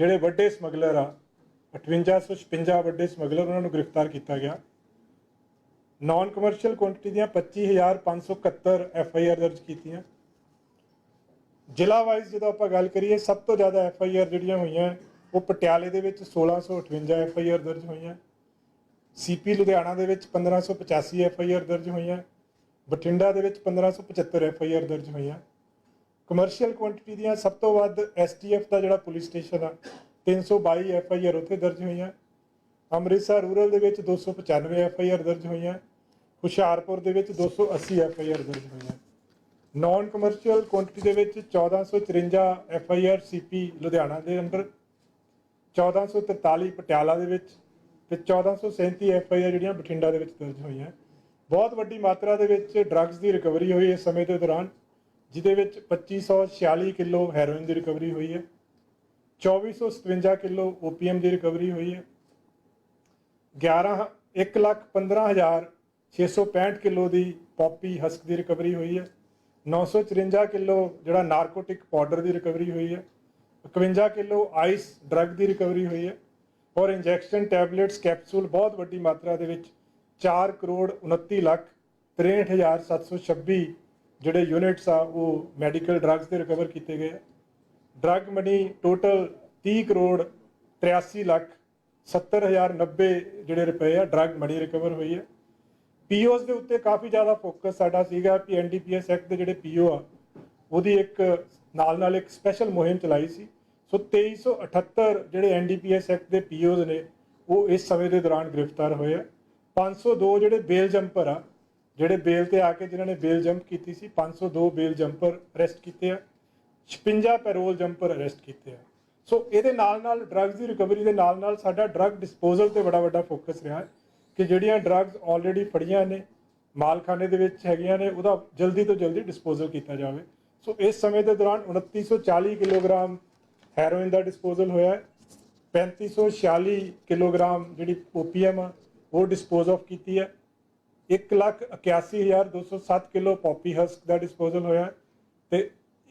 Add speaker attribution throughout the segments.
Speaker 1: ਜਿਹੜੇ ਵੱਡੇ ਸਮਗਲਰ ਆ 5856 ਵੱਡੇ ਸਮਗਲਰ ਉਹਨਾਂ ਨੂੰ ਗ੍ਰਿਫਤਾਰ ਕੀਤਾ ਗਿਆ। ਨਾਨ ਕਮਰਸ਼ੀਅਲ ਕੁਆਂਟੀਟੀ ਦੀਆਂ 25571 ਐਫ ਆਈ ਆਰ ਦਰਜ ਕੀਤੀਆਂ। ਜ਼ਿਲ੍ਹਾ ਵਾਈਜ਼ ਜਦੋਂ ਆਪਾਂ ਗੱਲ ਕਰੀਏ, ਸਭ ਤੋਂ ਜ਼ਿਆਦਾ ਐਫ ਆਈ ਆਰ ਜਿਹੜੀਆਂ ਹੋਈਆਂ, ਉਹ ਪਟਿਆਲੇ ਦੇ ਵਿੱਚ 1658 ਐਫ ਆਈ ਆਰ ਦਰਜ ਹੋਈਆਂ। ਸੀਪੀ ਲੁਧਿਆਣਾ ਦੇ ਵਿੱਚ 1585 ਐਫ ਆਈ ਆਰ ਦਰਜ ਹੋਈਆਂ। ਬਠਿੰਡਾ ਦੇ ਵਿੱਚ 1575 ਐਫ ਆਈ ਆਰ ਦਰਜ ਹੋਈਆਂ। ਕਮਰਸ਼ੀਅਲ ਕੁਆਂਟੀਟੀ ਦੀਆਂ ਸਭ ਤੋਂ ਵੱਧ ਐਸਟੀਐਫ ਦਾ ਜਿਹੜਾ ਪੁਲਿਸ ਸਟੇਸ਼ਨ ਆ 322 ਐਫ ਆਈ ਆਰ ਉੱਥੇ ਦਰਜ ਹੋਈਆਂ। ਅੰਮ੍ਰਿਤਸਰ ਰੂਰਲ ਦੇ ਵਿੱਚ 295 ਐਫ ਆਈ ਆਰ ਦਰਜ ਹੋਈਆਂ। ਹੁਸ਼ਿਆਰਪੁਰ ਦੇ ਵਿੱਚ 280 ਐਫ ਆਈ ਆਰ ਦਰਜ ਹੋਈਆਂ। ਨਾਨ ਕਮਰਸ਼ੀਅਲ ਕੁਆਂਟੀਟੀ ਦੇ ਵਿੱਚ 1454 F I R CP Ludhiana ਦੇ ਅੰਡਰ 1443 ਪਟਿਆਲਾ ਦੇ ਵਿੱਚ ਤੇ 1437 ਐਫ ਆਈ ਆਰ ਜਿਹੜੀਆਂ ਬਠਿੰਡਾ ਦੇ ਵਿੱਚ ਦਰਜ ਹੋਈਆਂ। ਬਹੁਤ ਵੱਡੀ ਮਾਤਰਾ ਦੇ ਵਿੱਚ ਡਰੱਗਸ ਦੀ ਰਿਕਵਰੀ ਹੋਈ ਇਸ ਸਮੇਂ ਦੇ ਦੌਰਾਨ। ਜਿਹਦੇ ਵਿੱਚ 2546 ਕਿਲੋ ਹੈਰੋਇਨ ਦੀ ਰਿਕਵਰੀ ਹੋਈ ਹੈ 2457 ਕਿਲੋ ਓਪੀਐਮ ਦੀ ਰਿਕਵਰੀ ਹੋਈ ਹੈ 11 ਇੱਕ ਲੱਖ 15665 ਕਿਲੋ ਦੀ ਪੌਪੀ ਹਸਕ ਦੀ ਰਿਕਵਰੀ ਹੋਈ ਹੈ 954 ਕਿਲੋ ਜਿਹੜਾ ਨਾਰਕੋਟਿਕ ਪਾਊਡਰ ਦੀ ਰਿਕਵਰੀ ਹੋਈ ਹੈ 51 ਕਿਲੋ ਆਈਸ ਡਰੱਗ ਦੀ ਰਿਕਵਰੀ ਹੋਈ ਹੈ ਔਰ ਇੰਜੈਕਸ਼ਨ ਟੈਬਲੇਟਸ ਕੈਪਸੂਲ ਬਹੁਤ ਵੱਡੀ ਮਾਤਰਾ ਦੇ ਵਿੱਚ 4 ਕਰੋੜ 29 ਲੱਖ 63726 ਜਿਹੜੇ ਯੂਨਿਟਸ ਆ, ਉਹ ਮੈਡੀਕਲ ਡਰੱਗਸ ਦੇ ਰਿਕਵਰ ਕੀਤੇ ਗਏ drug money total 30 crore 83 lakh 70090 ਜਿਹੜੇ ਰੁਪਏ ਆ ਡਰੱਗ ਮਨੀ ਰਿਕਵਰ ਹੋਈ ਹੈ। ਪੀਓਸ ਦੇ ਉੱਤੇ ਕਾਫੀ ਜ਼ਿਆਦਾ ਫੋਕਸ ਸਾਡਾ ਸੀਗਾ ਕਿ ਐਨਡੀਪੀਐਸ ਐਕਟ ਦੇ ਜਿਹੜੇ ਪੀਓ ਆ, ਉਹਦੀ ਇੱਕ ਨਾਲ ਨਾਲ ਇੱਕ ਸਪੈਸ਼ਲ ਮੁਹਿੰਮ ਚਲਾਈ ਸੀ। ਸੋ 2378 ਜਿਹੜੇ ਐਨਡੀਪੀਐਸ ਐਕਟ ਦੇ ਪੀਓਜ਼ ਨੇ, ਉਹ ਇਸ ਸਮੇਂ ਦੇ ਦੌਰਾਨ ਗ੍ਰਿਫਤਾਰ ਹੋਏ ਆ। 502 ਜਿਹੜੇ ਬੇਲ ਜੰਪਰ ਆ ਜਿਹੜੇ ਬੇਲ ਤੇ ਆ ਕੇ ਜਿਨ੍ਹਾਂ ਨੇ ਬੇਲ ਜੰਪ ਕੀਤੀ ਸੀ 502 ਬੇਲ ਜੰਪਰ ਅਰੈਸਟ ਕੀਤੇ ਆ 56 ਪੈਰੋਲ ਜੰਪਰ ਅਰੈਸਟ ਕੀਤੇ ਆ। ਸੋ ਇਹਦੇ ਨਾਲ ਨਾਲ ਡਰੱਗਸ ਦੀ ਰਿਕਵਰੀ ਦੇ ਨਾਲ ਨਾਲ ਸਾਡਾ ਡਰੱਗ ਡਿਸਪੋਜ਼ਲ ਤੇ ਬੜਾ ਵੱਡਾ ਫੋਕਸ ਰਿਹਾ ਕਿ ਜਿਹੜੀਆਂ ਡਰੱਗਸ ਆਲਰੇਡੀ ਫੜੀਆਂ ਨੇ, ਮਾਲਖਾਨੇ ਦੇ ਵਿੱਚ ਹੈਗੀਆਂ ਨੇ, ਉਹਦਾ ਜਲਦੀ ਤੋਂ ਜਲਦੀ ਡਿਸਪੋਜ਼ਲ ਕੀਤਾ ਜਾਵੇ। ਸੋ ਇਸ ਸਮੇਂ ਦੇ ਦੌਰਾਨ 2940 ਕਿਲੋਗ੍ਰਾਮ ਹੈਰੋਇਨ ਦਾ ਡਿਸਪੋਜ਼ਲ ਹੋਇਆ ਹੈ 3546 ਕਿਲੋਗ੍ਰਾਮ ਜਿਹੜੀ ਓਪੀਐਮ ਆ, ਉਹ ਡਿਸਪੋਜ਼ ਆਫ ਕੀਤੀ ਹੈ। 181207 ਕਿਲੋ ਪੌਪੀ ਹਸਕ ਦਾ ਡਿਸਪੋਜ਼ਲ ਹੋਇਆ ਹੈ ਤੇ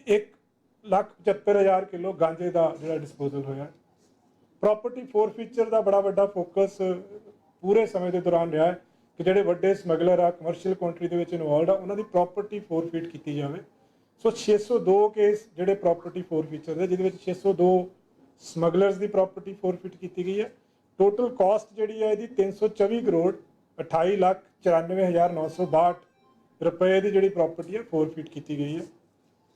Speaker 1: 175000 ਕਿਲੋ ਗਾਂਜੇ ਦਾ ਜਿਹੜਾ ਡਿਸਪੋਜ਼ਲ ਹੋਇਆ ਹੈ। ਪ੍ਰਾਪਰਟੀ ਫੋਰਫੀਚਰ ਦਾ ਬੜਾ ਵੱਡਾ ਫੋਕਸ ਪੂਰੇ ਸਮੇਂ ਦੇ ਦੌਰਾਨ ਰਿਹਾ ਕਿ ਜਿਹੜੇ ਵੱਡੇ ਸਮਗਲਰ ਆ ਕਮਰਸ਼ੀਅਲ ਕੰਟਰੀ ਦੇ ਵਿੱਚ ਇਨਵੋਲਡ ਆ, ਉਹਨਾਂ ਦੀ ਪ੍ਰਾਪਰਟੀ ਫੋਰਫੀਟ ਕੀਤੀ ਜਾਵੇ। ਸੋ 602 ਕੇਸ ਜਿਹੜੇ ਪ੍ਰਾਪਰਟੀ ਫੋਰਫੀਚਰ ਦੇ, ਜਿਹਦੇ ਵਿੱਚ 602 ਸਮਗਲਰਸ ਦੀ ਪ੍ਰਾਪਰਟੀ ਫੋਰਫੀਟ ਕੀਤੀ ਗਈ ਹੈ। ਟੋਟਲ ਕਾਸਟ ਜਿਹੜੀ ਹੈ ਇਹਦੀ 324 ਕਰੋੜ 28 ਲੱਖ 94962 ਰੁਪਏ ਦੀ ਜਿਹੜੀ ਪ੍ਰਾਪਰਟੀ ਹੈ ਫੋਰਫੀਟ ਕੀਤੀ ਗਈ ਹੈ।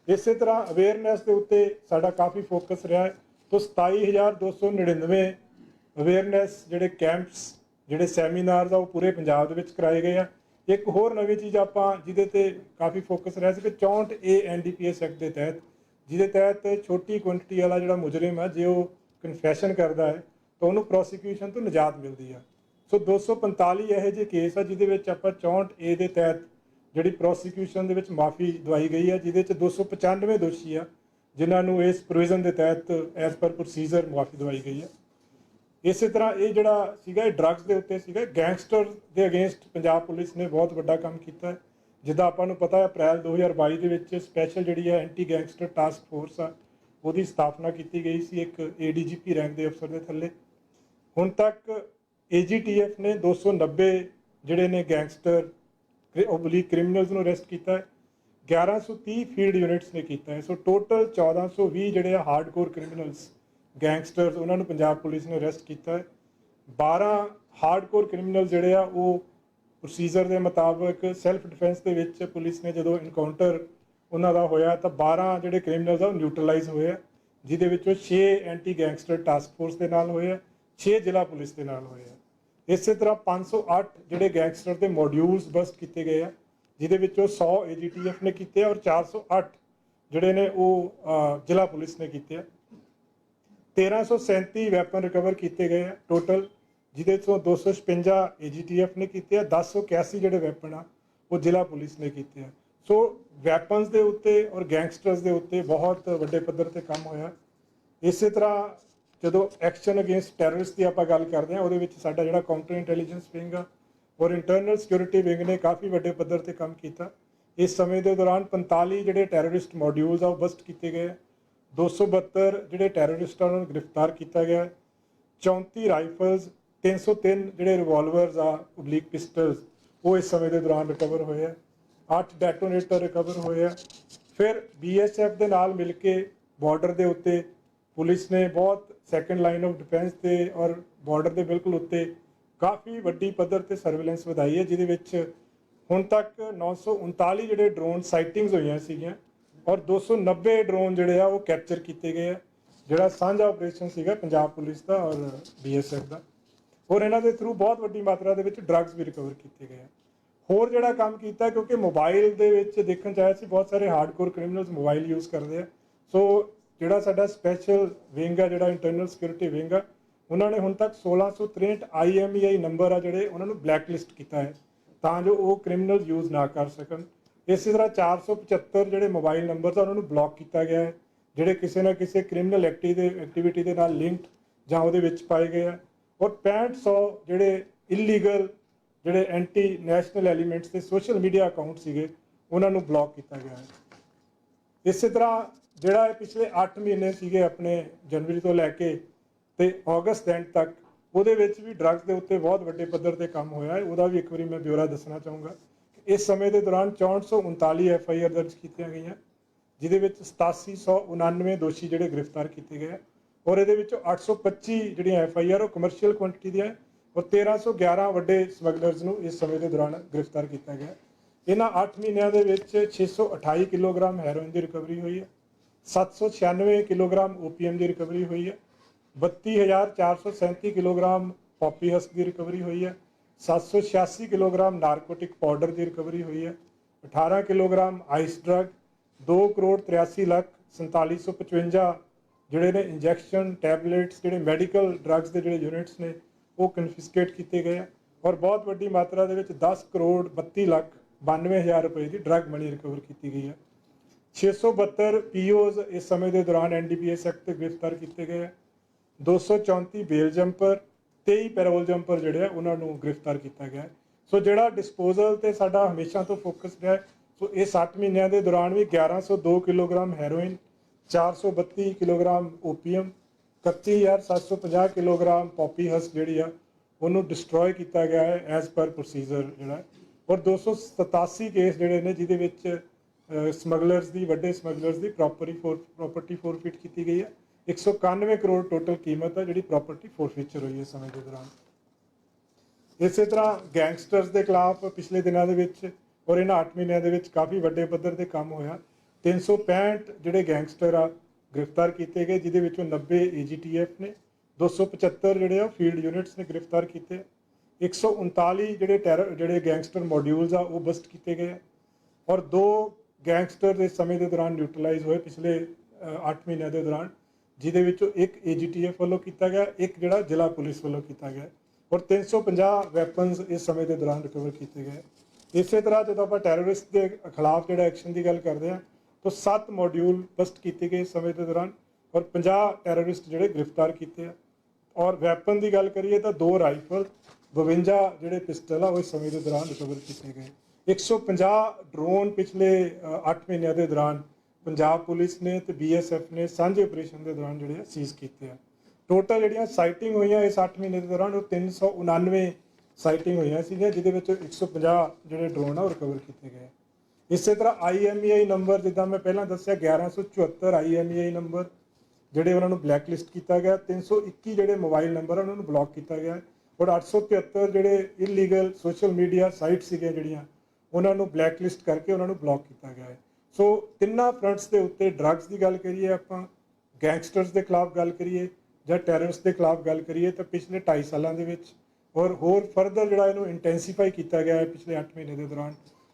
Speaker 1: ਇਸੇ ਤਰ੍ਹਾਂ ਅਵੇਅਰਨੈਸ ਦੇ ਉੱਤੇ ਸਾਡਾ ਕਾਫੀ ਫੋਕਸ ਰਿਹਾ ਹੈ। ਤੋਂ 27299 ਅਵੇਅਰਨੈਸ ਜਿਹੜੇ ਕੈਂਪਸ ਜਿਹੜੇ ਸੈਮੀਨਾਰਸ ਆ, ਉਹ ਪੂਰੇ ਪੰਜਾਬ ਦੇ ਵਿੱਚ ਕਰਾਏ ਗਏ ਆ। ਇੱਕ ਹੋਰ ਨਵੀਂ ਚੀਜ਼ ਆਪਾਂ ਜਿਹਦੇ ਤੇ ਕਾਫੀ ਫੋਕਸ ਰਿਹਾ ਸੀ ਕਿ 64 ਏ ਐਨਡੀਪੀਐਸ ਐਕਟ ਦੇ ਤਹਿਤ, ਜਿਹਦੇ ਤਹਿਤ ਛੋਟੀ ਕੁਆਂਟੀਟੀ ਵਾਲਾ ਜਿਹੜਾ ਮੁਜਰਮ ਹੈ ਜੇ ਉਹ ਕਨਫੈਸ਼ਨ ਕਰਦਾ ਹੈ, ਤਾਂ ਉਹਨੂੰ ਪ੍ਰੋਸੀਕਿਊਸ਼ਨ ਤੋਂ ਨਿਜਾਤ ਮਿਲਦੀ ਆ। ਸੋ 245 ਇਹੋ ਜਿਹੇ ਕੇਸ ਆ ਜਿਹਦੇ ਵਿੱਚ ਆਪਾਂ 64 ਏ ਦੇ ਤਹਿਤ ਜਿਹੜੀ ਪ੍ਰੋਸੀਕਿਊਸ਼ਨ ਦੇ ਵਿੱਚ ਮਾਫੀ ਦਵਾਈ ਗਈ ਹੈ ਜਿਹਦੇ ਚ 295 ਦੋਸ਼ੀ ਆ, ਜਿਨ੍ਹਾਂ ਨੂੰ ਇਸ ਪ੍ਰੋਵੀਜ਼ਨ ਦੇ ਤਹਿਤ ਐਸ ਪਰ ਪ੍ਰੋਸੀਜਰ ਮਾਫੀ ਦਵਾਈ ਗਈ ਹੈ ਇਸੇ ਤਰ੍ਹਾਂ ਇਹ ਜਿਹੜਾ ਸੀਗਾ, ਇਹ ਡਰੱਗਸ ਦੇ ਉੱਤੇ ਸੀਗਾ ਗੈਂਗਸਟਰ ਦੇ ਅਗੇਂਸਟ ਪੰਜਾਬ ਪੁਲਿਸ ਨੇ ਬਹੁਤ ਵੱਡਾ ਕੰਮ ਕੀਤਾ। ਹੈ ਜਿੱਦਾਂ ਆਪਾਂ ਨੂੰ ਪਤਾ ਹੈ, ਅਪ੍ਰੈਲ 2022 ਦੇ ਵਿੱਚ ਸਪੈਸ਼ਲ ਜਿਹੜੀ ਹੈ ਐਂਟੀ ਗੈਂਗਸਟਰ ਟਾਸਕ ਫੋਰਸ ਆ, ਉਹਦੀ ਸਥਾਪਨਾ ਕੀਤੀ ਗਈ ਸੀ ਇੱਕ ਏਡੀਜੀਪੀ ਰੈਂਕ ਦੇ ਅਫਸਰ ਦੇ ਥੱਲੇ। ਹੁਣ ਤੱਕ ਏਜੀਟੀਐਫ ਨੇ 290 ਜਿਹੜੇ ਨੇ ਗੈਂਗਸਟਰ ਓਬਲੀਕ ਕ੍ਰਿਮੀਨਲਸ ਨੂੰ ਅਰੈਸਟ ਕੀਤਾ ਹੈ। 1130 ਫੀਲਡ ਯੂਨਿਟਸ ਨੇ ਕੀਤਾ ਹੈ। ਸੋ ਟੋਟਲ 1420 ਜਿਹੜੇ ਆ ਹਾਰਡਕੋਰ ਕ੍ਰਿਮੀਨਲਸ ਗੈਂਗਸਟਰਸ ਉਹਨਾਂ ਨੂੰ ਪੰਜਾਬ ਪੁਲਿਸ ਨੇ ਅਰੈਸਟ ਕੀਤਾ ਹੈ। 12 ਹਾਰਡਕੋਰ ਕ੍ਰਿਮੀਨਲ ਜਿਹੜੇ ਆ, ਉਹ ਪ੍ਰੋਸੀਜਰ ਦੇ ਮੁਤਾਬਕ ਸੈਲਫ ਡਿਫੈਂਸ ਦੇ ਵਿੱਚ ਪੁਲਿਸ ਨੇ ਜਦੋਂ ਇਨਕਾਊਂਟਰ ਉਹਨਾਂ ਦਾ ਹੋਇਆ, ਤਾਂ 12 ਜਿਹੜੇ ਕ੍ਰਿਮੀਨਲਸ ਆ, ਉਹ ਨਿਊਟਰਲਾਈਜ਼ ਹੋਏ ਆ, ਜਿਹਦੇ ਵਿੱਚੋਂ 6 ਐਂਟੀ ਗੈਂਗਸਟਰ ਟਾਸਕ ਫੋਰਸ ਦੇ ਨਾਲ ਹੋਏ ਆ 6 ਜ਼ਿਲ੍ਹਾ ਪੁਲਿਸ ਦੇ ਨਾਲ ਹੋਏ ਆ। ਇਸੇ ਤਰ੍ਹਾਂ 508 ਜਿਹੜੇ ਗੈਂਗਸਟਰ ਦੇ ਮੋਡਿਊਲਸ ਬਸਟ ਕੀਤੇ ਗਏ ਆ, ਜਿਹਦੇ ਵਿੱਚੋਂ 100 ਏਜੀਟੀਐਫ ਨੇ ਕੀਤੇ ਆ ਔਰ 408 ਜਿਹੜੇ ਨੇ ਉਹ ਜ਼ਿਲ੍ਹਾ ਪੁਲਿਸ ਨੇ ਕੀਤੇ ਆ। 1337 ਵੈਪਨ ਰਿਕਵਰ ਕੀਤੇ ਗਏ ਆ ਟੋਟਲ, ਜਿਹਦੇ ਤੋਂ 256 ਏਜੀਟੀਐਫ ਨੇ ਕੀਤੇ ਆ 1081 ਜਿਹੜੇ ਵੈਪਨ ਆ, ਉਹ ਜ਼ਿਲ੍ਹਾ ਪੁਲਿਸ ਨੇ ਕੀਤੇ ਆ। ਸੋ ਵੈਪਨਸ ਦੇ ਉੱਤੇ ਔਰ ਗੈਂਗਸਟਰਸ ਦੇ ਉੱਤੇ ਬਹੁਤ ਵੱਡੇ ਪੱਧਰ ਤੇ ਕੰਮ ਹੋਇਆ। ਇਸੇ ਤਰ੍ਹਾਂ ਜਦੋਂ ਐਕਸ਼ਨ ਅਗੇਂਸਟ ਟੈਰਰਿਸਟ ਦੀ ਆਪਾਂ ਗੱਲ ਕਰਦੇ ਹਾਂ, ਉਹਦੇ ਵਿੱਚ ਸਾਡਾ ਜਿਹੜਾ ਕਾਊਂਟਰ ਇੰਟੈਲੀਜੈਂਸ ਵਿੰਗ ਆ, ਔਰ ਇੰਟਰਨਲ ਸਿਕਿਉਰਿਟੀ ਵਿੰਗ ਨੇ ਕਾਫੀ ਵੱਡੇ ਪੱਧਰ ਤੇ ਕੰਮ ਕੀਤਾ। ਇਸ ਸਮੇਂ ਦੇ ਦੌਰਾਨ 45 ਜਿਹੜੇ ਟੈਰਰਿਸਟ ਮੋਡਿਊਲਸ ਆ, ਉਹ ਬਸਟ ਕੀਤੇ ਗਏ ਆ। 272 ਜਿਹੜੇ ਟੈਰਰਿਸਟਾਂ ਨੂੰ ਗ੍ਰਿਫਤਾਰ ਕੀਤਾ ਗਿਆ ਹੈ। 34 ਰਾਈਫਲਸ 303 ਜਿਹੜੇ ਰਿਵਾਲਵਰਸ ਆ ਓਬਲੀਕ ਪਿਸਟਲਸ ਉਹ ਇਸ ਸਮੇਂ ਦੇ ਦੌਰਾਨ ਰਿਕਵਰ ਹੋਏ ਆ। 8 ਡੈਟੋਨੇਟਰ ਰਿਕਵਰ ਹੋਏ ਆ। ਫਿਰ ਬੀਐਸਐਫ ਦੇ ਨਾਲ ਮਿਲ ਕੇ ਬਾਰਡਰ ਦੇ ਉੱਤੇ ਪੁਲਿਸ ਨੇ ਬਹੁਤ ਸੈਕੰਡ ਲਾਈਨ ਆਫ ਡਿਫੈਂਸ ਤੇ ਔਰ ਬਾਰਡਰ ਦੇ ਬਿਲਕੁਲ ਉੱਤੇ ਕਾਫੀ ਵੱਡੀ ਪੱਧਰ ਤੇ ਸਰਵੇਲੈਂਸ ਵਧਾਈ ਹੈ, ਜਿਹਦੇ ਵਿੱਚ ਹੁਣ ਤੱਕ 939 ਜਿਹੜੇ ਡਰੋਨ ਸਾਈਟਿੰਗਸ ਹੋਈਆਂ ਸੀਗੀਆਂ ਔਰ 290 ਡਰੋਨ ਜਿਹੜੇ ਆ, ਉਹ ਕੈਪਚਰ ਕੀਤੇ ਗਏ ਆ, ਜਿਹੜਾ ਸਾਂਝਾ ਆਪਰੇਸ਼ਨ ਸੀਗਾ ਪੰਜਾਬ ਪੁਲਿਸ ਦਾ ਔਰ ਬੀਐਸਐਫ ਦਾ। ਔਰ ਇਹਨਾਂ ਦੇ ਥਰੂ ਬਹੁਤ ਵੱਡੀ ਮਾਤਰਾ ਦੇ ਵਿੱਚ ਡਰੱਗਸ ਵੀ ਰਿਕਵਰ ਕੀਤੇ ਗਏ ਆ। ਹੋਰ ਜਿਹੜਾ ਕੰਮ ਕੀਤਾ, ਕਿਉਂਕਿ ਮੋਬਾਈਲ ਦੇ ਵਿੱਚ ਦੇਖਣ ਚ ਆਇਆ ਸੀ, ਬਹੁਤ ਸਾਰੇ ਹਾਰਡਕੋਰ ਕ੍ਰਿਮੀਨਲਸ ਮੋਬਾਈਲ ਯੂਜ਼ ਕਰਦੇ ਆ। ਸੋ ਜਿਹੜਾ ਸਾਡਾ ਸਪੈਸ਼ਲ ਵਿੰਗ ਆ, ਜਿਹੜਾ ਇੰਟਰਨਲ ਸਿਕਿਉਰਿਟੀ ਵਿੰਗ ਆ, ਉਹਨਾਂ ਨੇ ਹੁਣ ਤੱਕ 1663 ਆਈਐਮਈਆਈ ਨੰਬਰ ਆ ਜਿਹੜੇ ਉਹਨਾਂ ਨੂੰ ਬਲੈਕ ਲਿਸਟ ਕੀਤਾ ਹੈ, ਤਾਂ ਜੋ ਉਹ ਕ੍ਰਿਮੀਨਲ ਯੂਜ਼ ਨਾ ਕਰ ਸਕਣ। ਇਸੇ ਤਰ੍ਹਾਂ 475 ਜਿਹੜੇ ਮੋਬਾਈਲ ਨੰਬਰ ਆ, ਉਹਨਾਂ ਨੂੰ ਬਲੌਕ ਕੀਤਾ ਗਿਆ ਹੈ, ਜਿਹੜੇ ਕਿਸੇ ਨਾ ਕਿਸੇ ਕ੍ਰਿਮੀਨਲ ਐਕਟੀਵਿਟੀ ਦੇ ਨਾਲ ਲਿੰਕਡ ਜਾਂ ਉਹਦੇ ਵਿੱਚ ਪਾਏ ਗਏ ਆ। ਔਰ 6500 ਜਿਹੜੇ ਇਲੀਗਲ ਜਿਹੜੇ ਐਂਟੀ ਨੈਸ਼ਨਲ ਐਲੀਮੈਂਟਸ ਦੇ ਸੋਸ਼ਲ ਮੀਡੀਆ ਅਕਾਊਂਟ ਸੀਗੇ, ਉਹਨਾਂ ਨੂੰ ਬਲੌਕ ਕੀਤਾ ਗਿਆ ਹੈ। ਇਸੇ ਤਰ੍ਹਾਂ ਜਿਹੜਾ ਇਹ ਪਿਛਲੇ 8 ਮਹੀਨੇ ਸੀਗੇ ਆਪਣੇ ਜਨਵਰੀ ਤੋਂ ਲੈ ਕੇ ਤੇ ਅਗਸਤ ਐਂਡ ਤੱਕ, ਉਹਦੇ ਵਿੱਚ ਵੀ ਡਰੱਗਸ ਦੇ ਉੱਤੇ ਬਹੁਤ ਵੱਡੇ ਪੱਧਰ ਤੇ ਕੰਮ ਹੋਇਆ ਹੈ। ਉਹਦਾ ਵੀ ਇੱਕ ਵਾਰੀ ਮੈਂ ਬਿਊਰਾ ਦੱਸਣਾ ਚਾਹੂੰਗਾ ਇਸ ਸਮੇਂ ਦੇ ਦੌਰਾਨ 6439 ਐਫ ਆਈ ਆਰ ਦਰਜ ਕੀਤੀਆਂ ਗਈਆਂ, ਜਿਹਦੇ ਵਿੱਚ 8799 ਦੋਸ਼ੀ ਜਿਹੜੇ ਗ੍ਰਿਫਤਾਰ ਕੀਤੇ ਗਏ ਔਰ ਇਹਦੇ ਵਿੱਚੋਂ 825 ਜਿਹੜੀਆਂ ਐਫ ਆਈ ਆਰ, ਉਹ ਕਮਰਸ਼ੀਅਲ ਕੁਆਂਟੀਟੀ ਦੀਆਂ ਹੈ ਔਰ 1311 ਵੱਡੇ ਸਮਗਲਰਸ ਨੂੰ ਇਸ ਸਮੇਂ ਦੇ ਦੌਰਾਨ ਗ੍ਰਿਫਤਾਰ ਕੀਤਾ ਗਿਆ ਇਹਨਾਂ 8 ਮਹੀਨਿਆਂ ਦੇ ਵਿੱਚ 628 ਕਿਲੋਗ੍ਰਾਮ ਹੈਰੋਇਨ ਦੀ ਰਿਕਵਰੀ ਹੋਈ ਹੈ। 796 ਕਿਲੋਗ੍ਰਾਮ ਓਪੀਐਮ ਦੀ ਰਿਕਵਰੀ ਹੋਈ ਹੈ। 32437 ਕਿਲੋਗ੍ਰਾਮ ਪੌਪੀ ਹਸਕ ਦੀ ਰਿਕਵਰੀ ਹੋਈ ਹੈ। 786 ਕਿਲੋਗ੍ਰਾਮ ਨਾਰਕੋਟਿਕ ਪਾਊਡਰ ਦੀ ਰਿਕਵਰੀ ਹੋਈ ਹੈ। 18 kilogram ice drug 2 crore 83 lakh 4755 ਜਿਹੜੇ ਨੇ ਇੰਜੈਕਸ਼ਨ, ਟੈਬਲੇਟਸ, ਜਿਹੜੇ ਮੈਡੀਕਲ ਡਰੱਗਸ ਦੇ ਜਿਹੜੇ ਯੂਨਿਟਸ ਨੇ, ਉਹ ਕਨਫਿਸਕੇਟ ਕੀਤੇ ਗਏ ਆ ਔਰ ਬਹੁਤ ਵੱਡੀ ਮਾਤਰਾ ਦੇ ਵਿੱਚ 10 ਕਰੋੜ 32 ਲੱਖ 92000 ਰੁਪਏ ਦੀ ਡਰੱਗ ਮਨੀ ਰਿਕਵਰ ਕੀਤੀ ਗਈ ਹੈ। 672 ਪੀਓਜ਼ ਇਸ ਸਮੇਂ ਦੇ ਦੌਰਾਨ ਐਨਡੀਪੀਐਸ ਐਕਟ ਤੇ ਗ੍ਰਿਫਤਾਰ ਕੀਤੇ ਗਏ ਆ 234 ਬੇਲ ਜੰਪਰ 23 ਪੈਰੋਲ ਜੰਪਰ ਜਿਹੜੇ ਆ, ਉਹਨਾਂ ਨੂੰ ਗ੍ਰਿਫਤਾਰ ਕੀਤਾ ਗਿਆ ਹੈ। ਸੋ ਜਿਹੜਾ ਡਿਸਪੋਜ਼ਲ ਤੇ ਸਾਡਾ ਹਮੇਸ਼ਾ ਤੋਂ ਫੋਕਸ ਰਿਹਾ ਸੋ ਇਹ 60 ਮਹੀਨਿਆਂ ਦੇ ਦੌਰਾਨ ਵੀ 1102 kilogram heroin 432 kilogram opium 31750 kilogram poppy husk ਜਿਹੜੀ ਆ, ਉਹਨੂੰ ਡਿਸਟਰੋਏ ਕੀਤਾ ਗਿਆ ਹੈ ਐਜ਼ ਪਰ ਪ੍ਰੋਸੀਜਰ ਜਿਹੜਾ ਹੈ। ਔਰ 287 ਕੇਸ ਜਿਹੜੇ ਨੇ, ਜਿਹਦੇ ਵਿੱਚ ਸਮਗਲਰਸ ਦੀ, ਵੱਡੇ ਸਮਗਲਰਸ ਦੀ ਪ੍ਰੋਪਰਟੀ ਫੋਰ ਪ੍ਰਾਪਰਟੀ ਫੋਰਫਿਟ ਕੀਤੀ ਗਈ ਹੈ। 191 ਕਰੋੜ ਟੋਟਲ ਕੀਮਤ ਹੈ ਜਿਹੜੀ ਪ੍ਰਾਪਰਟੀ ਫੋਰਫੀਚਰ ਹੋਈ ਹੈ ਸਮੇਂ ਦੇ ਦੌਰਾਨ। ਇਸੇ ਤਰ੍ਹਾਂ ਗੈਂਗਸਟਰਸ ਦੇ ਖਿਲਾਫ ਪਿਛਲੇ ਦਿਨਾਂ ਦੇ ਵਿੱਚ ਔਰ ਇਹਨਾਂ 8 ਮਹੀਨਿਆਂ ਦੇ ਵਿੱਚ ਕਾਫੀ ਵੱਡੇ ਪੱਧਰ ਤੇ ਕੰਮ ਹੋਇਆ। 365 ਜਿਹੜੇ ਗੈਂਗਸਟਰ ਆ, ਗ੍ਰਿਫਤਾਰ ਕੀਤੇ ਗਏ, ਜਿਹਦੇ ਵਿੱਚੋਂ 90 ਏਜੀਟੀਐਫ ਨੇ 275 ਜਿਹੜੇ ਆ ਫੀਲਡ ਯੂਨਿਟਸ ਨੇ ਗ੍ਰਿਫਤਾਰ ਕੀਤੇ। 139 ਜਿਹੜੇ ਟੈਰਰ ਜਿਹੜੇ ਗੈਂਗਸਟਰ ਮੋਡਿਊਲਸ ਆ, ਉਹ ਬਸਟ ਕੀਤੇ ਗਏ ਆ। ਔਰ ਦੋ ਗੈਂਗਸਟਰ ਦੇ ਸਮੇਂ ਦੇ ਦੌਰਾਨ ਨਿਊਟਰਲਾਈਜ਼ ਹੋਏ ਪਿਛਲੇ 8 ਮਹੀਨਿਆਂ ਦੇ ਦੌਰਾਨ, ਜਿਹਦੇ ਵਿੱਚੋਂ ਇੱਕ ਏਜੀਟੀਐਫ ਵੱਲੋਂ ਕੀਤਾ ਗਿਆ, ਇੱਕ ਜਿਹੜਾ ਜ਼ਿਲ੍ਹਾ ਪੁਲਿਸ ਵੱਲੋਂ ਕੀਤਾ ਗਿਆ। ਔਰ 350 ਵੈਪਨਸ ਇਸ ਸਮੇਂ ਦੇ ਦੌਰਾਨ ਰਿਕਵਰ ਕੀਤੇ ਗਏ। ਇਸੇ ਤਰ੍ਹਾਂ ਜਦੋਂ ਆਪਾਂ ਟੈਰਰਿਸਟ ਦੇ ਖਿਲਾਫ ਜਿਹੜਾ ਐਕਸ਼ਨ ਦੀ ਗੱਲ ਕਰਦੇ ਹਾਂ, ਤਾਂ 7 ਮੋਡਿਊਲ ਬਸਟ ਕੀਤੇ ਗਏ ਇਸ ਸਮੇਂ ਦੇ ਦੌਰਾਨ, ਔਰ 50 ਟੈਰਰਿਸਟ ਜਿਹੜੇ ਗ੍ਰਿਫਤਾਰ ਕੀਤੇ ਆ। ਔਰ ਵੈਪਨ ਦੀ ਗੱਲ ਕਰੀਏ ਤਾਂ ਦੋ ਰਾਈਫਲ 52 ਜਿਹੜੇ ਪਿਸਟਲ ਆ, ਉਹ ਇਸ ਸਮੇਂ ਦੇ ਦੌਰਾਨ ਰਿਕਵਰ ਕੀਤੇ ਗਏ। 150 ਡਰੋਨ ਪਿਛਲੇ 8 ਮਹੀਨਿਆਂ ਦੇ ਦੌਰਾਨ ਪੰਜਾਬ ਪੁਲਿਸ ਨੇ ਤੇ ਬੀਐਸਐਫ ਨੇ ਸਾਂਝੇ ਆਪਰੇਸ਼ਨ ਦੇ ਦੌਰਾਨ ਜਿਹੜੇ ਸੀਜ਼ ਕੀਤੇ ਆ। ਟੋਟਲ ਜਿਹੜੀਆਂ ਸਾਈਟਿੰਗ ਹੋਈਆਂ ਇਸ 8 ਮਹੀਨੇ ਦੇ ਦੌਰਾਨ, ਉਹ 399 ਸਾਈਟਿੰਗ ਹੋਈਆਂ ਸੀਗੀਆਂ, ਜਿਹਦੇ ਵਿੱਚੋਂ 150 ਜਿਹੜੇ ਡਰੋਨ ਆ, ਉਹ ਰਿਕਵਰ ਕੀਤੇ ਗਏ ਇਸੇ ਤਰ੍ਹਾਂ ਆਈਐਮਈਆਈ ਨੰਬਰ ਜਿੱਦਾਂ ਮੈਂ ਪਹਿਲਾਂ ਦੱਸਿਆ 1174 ਆਈਐਮਈਆਈ ਨੰਬਰ ਜਿਹੜੇ ਉਹਨਾਂ ਨੂੰ ਬਲੈਕ ਲਿਸਟ ਕੀਤਾ ਗਿਆ। 321 ਜਿਹੜੇ ਮੋਬਾਈਲ ਨੰਬਰ ਆ, ਉਹਨਾਂ ਨੂੰ ਬਲੌਕ ਕੀਤਾ ਗਿਆ। ਔਰ 873 ਜਿਹੜੇ ਇਲੀਗਲ ਸੋਸ਼ਲ ਮੀਡੀਆ ਸਾਈਟ ਸੀਗੀਆਂ ਜਿਹੜੀਆਂ ਉਹਨਾਂ ਨੂੰ ਬਲੈਕਲਿਸਟ ਕਰਕੇ ਉਹਨਾਂ ਨੂੰ ਬਲੌਕ ਕੀਤਾ ਗਿਆ ਹੈ। ਸੋ ਤਿੰਨਾਂ ਫਰੰਟਸ ਦੇ ਉੱਤੇ ਡਰੱਗਸ ਦੀ ਗੱਲ ਕਰੀਏ ਆਪਾਂ ਗੈਂਗਸਟਰਸ ਦੇ ਖਿਲਾਫ ਗੱਲ ਕਰੀਏ ਜਾਂ ਟੈਰਰਿਸਟ ਦੇ ਖਿਲਾਫ ਗੱਲ ਕਰੀਏ ਤਾਂ ਪਿਛਲੇ 2.5 ਸਾਲਾਂ ਦੇ ਵਿੱਚ ਔਰ ਹੋਰ ਫਰਦਰ ਜਿਹੜਾ ਇਹਨੂੰ ਇੰਟੈਂਸੀਫਾਈ ਕੀਤਾ ਗਿਆ ਹੈ ਪਿਛਲੇ 8 ਮਹੀਨੇ ਦੇ ਦੌਰਾਨ,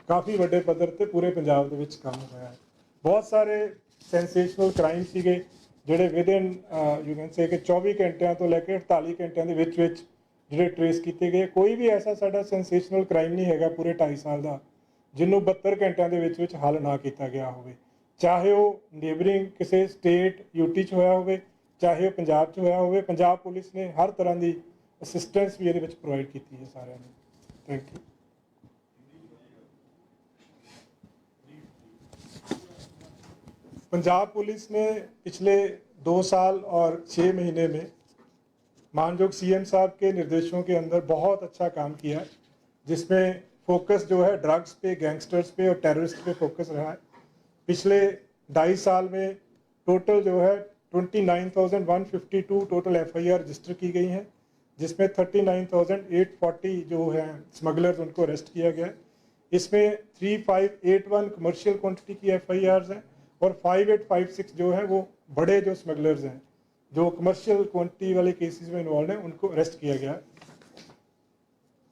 Speaker 1: ਕਾਫੀ ਵੱਡੇ ਪੱਧਰ ਤੇ ਪੂਰੇ ਪੰਜਾਬ ਦੇ ਵਿੱਚ ਕੰਮ ਹੋਇਆ ਹੈ। ਬਹੁਤ ਸਾਰੇ ਸੈਂਸੇਸ਼ਨਲ ਕ੍ਰਾਈਮ ਸੀਗੇ ਜਿਹੜੇ ਵਿਦਿਨ ਯੂ ਕੈਨ ਸੇ ਕਿ 24 ਘੰਟਿਆਂ ਤੋਂ ਲੈ ਕੇ 48 ਘੰਟਿਆਂ ਦੇ ਵਿੱਚ ਵਿੱਚ ਜਿਹੜੇ ਟਰੇਸ ਕੀਤੇ ਗਏ। ਕੋਈ ਵੀ ਐਸਾ ਸਾਡਾ ਸੈਂਸੇਸ਼ਨਲ ਕ੍ਰਾਈਮ ਨਹੀਂ ਹੈਗਾ ਪੂਰੇ 2.5 ਸਾਲ ਦਾ। ਜਿਹਨੂੰ 72 ਘੰਟਿਆਂ ਦੇ ਵਿੱਚ ਵਿੱਚ ਹੱਲ ਨਾ ਕੀਤਾ ਗਿਆ ਹੋਵੇ ਚਾਹੇ ਉਹ ਨੇਬਰਿੰਗ ਕਿਸੇ ਸਟੇਟ ਯੂਟੀ ਚ ਹੋਇਆ ਹੋਵੇ ਚਾਹੇ ਉਹ ਪੰਜਾਬ ਚ ਹੋਇਆ ਹੋਵੇ ਪੰਜਾਬ ਪੁਲਿਸ ਨੇ ਹਰ ਤਰ੍ਹਾਂ ਦੀ ਅਸਿਸਟੈਂਸ ਵੀ ਇਹਦੇ ਵਿੱਚ ਪ੍ਰੋਵਾਈਡ ਕੀਤੀ ਹੈ ਸਾਰਿਆਂ ਨੂੰ ਥੈਂਕ ਯੂ पंजाब पुलिस ने पिछले दो साल और छः महीने में मानयोग सीएम साहब के निर्देशों के अंदर बहुत अच्छा काम किया है जिसमें फोकस जो है ड्रग्स पे गैंगस्टर्स पे और टेररिस्ट पे फोकस रहा है। पिछले ढाई साल में टोटल जो है 29,152 टोटल एफआईआर रजिस्टर की गई हैं जिसमें 39,840 जो है स्मगलर्स उनको अरेस्ट किया गया है। इसमें 3581 कमर्शियल क्वांटिटी की एफआईआर हैं और 5856 जो है वो बड़े जो स्मगलर्स हैं जो कमर्शियल क्वांटिटी वाले केसेस में इन्वॉल्व हैं उनको अरेस्ट किया गया है।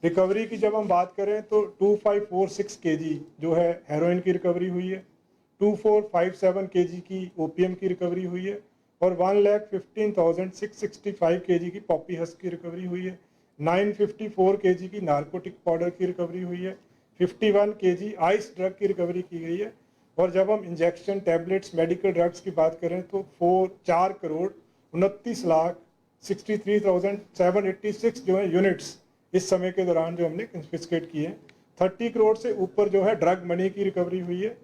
Speaker 1: रिकवरी की जब हम बात करें तो 2546 केजी जो है हेरोइन की रिकवरी हुई है 2457 केजी की ओपीएम की रिकवरी हुई है और one lakh fifteen thousand six sixty five K G की पॉपी हस की रिकवरी हुई है 954 के जी की नारकोटिक पाउडर की रिकवरी हुई है 51 के जी आइस ड्रग की रिकवरी की गई है और जब हम इंजेक्शन टैबलेट्स मेडिकल ड्रग्स की बात करें तो फोर चार करोड़ उनतीस lakh sixty three thousand seven eighty six जो है यूनिट्स इस समय के दौरान जो हमने कंफिस्केट किए हैं थर्टी करोड़ से ऊपर जो है ड्रग मनी की रिकवरी हुई है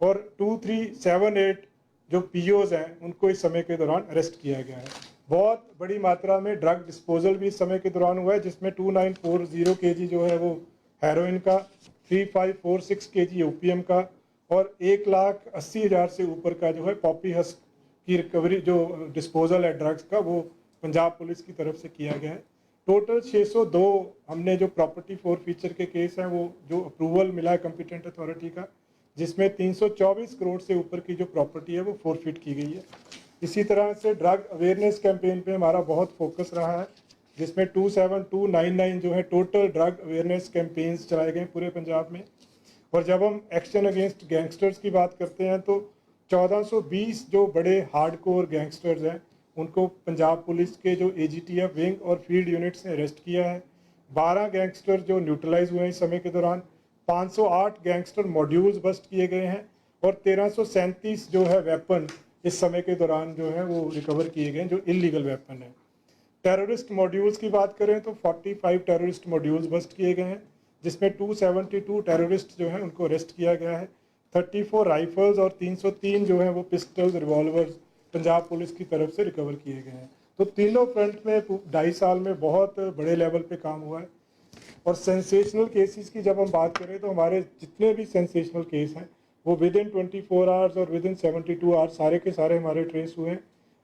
Speaker 1: और टू थ्री सेवन एट जो पीओज हैं, उनको इस समय के दौरान अरेस्ट किया गया है। बहुत बड़ी मात्रा में ड्रग डिस्पोजल भी इस समय के दौरान हुआ है, जिसमें टू नाइन फोर ज़ीरो के जी जो है वो हेरोइन का थ्री फाइव फोर सिक्स के जी ओपीएम का और एक लाख अस्सी हज़ार से ऊपर का जो है पॉपी हस्क की रिकवरी जो डिस्पोजल है ड्रग्स का, वो पंजाब पुलिस की तरफ़ से किया गया है। टोटल 602 हमने जो प्रॉपर्टी फॉर फीचर के केस हैं, वो जो अप्रूवल मिला है कंपिटेंट अथॉरिटी का, जिसमें 324 करोड़ से ऊपर की जो प्रॉपर्टी है, वो फोरफिट की गई है। इसी तरह से ड्रग अवेयरनेस कैंपेन पे हमारा बहुत फोकस रहा है, जिसमें 27299 जो है टोटल ड्रग अवेयरनेस कैंपेन्स चलाए गए पूरे पंजाब में। और जब हम एक्शन अगेंस्ट गैंगस्टर्स की बात करते हैं तो 1420 जो बड़े हार्डकोर गैंगस्टर्स हैं उनको पंजाब पुलिस के जो एजीटीएफ विंग और फ़ील्ड यूनिट्स ने अरेस्ट किया है। 12 गैंगस्टर जो न्यूट्रलाइज हुए हैं इस समय के दौरान 508 गैंगस्टर मॉड्यूल्स बस्ट किए गए हैं और 1337 जो है वेपन इस समय के दौरान जो है वो रिकवर किए गए हैं, जो इलीगल वेपन है। टेररिस्ट मॉड्यूल्स की बात करें तो 45 टेररिस्ट मॉड्यूल्स बस्ट किए गए हैं, जिसमें 272 टेररिस्ट जो हैं उनको अरेस्ट किया गया है। 34 राइफल्स और 303 जो हैं वो पिस्टल्स रिवॉल्वर्स पंजाब पुलिस की तरफ़ से रिकवर किए गए हैं। तो तीनों फ्रंट में ढाई साल में बहुत बड़े लेवल पे काम हुआ है। और सेंसेशनल केसेस की जब हम बात करें तो हमारे जितने भी सेंसेशनल केस हैं, वो within twenty four hours और within seventy two hours सारे के सारे हमारे ट्रेस हुए हैं।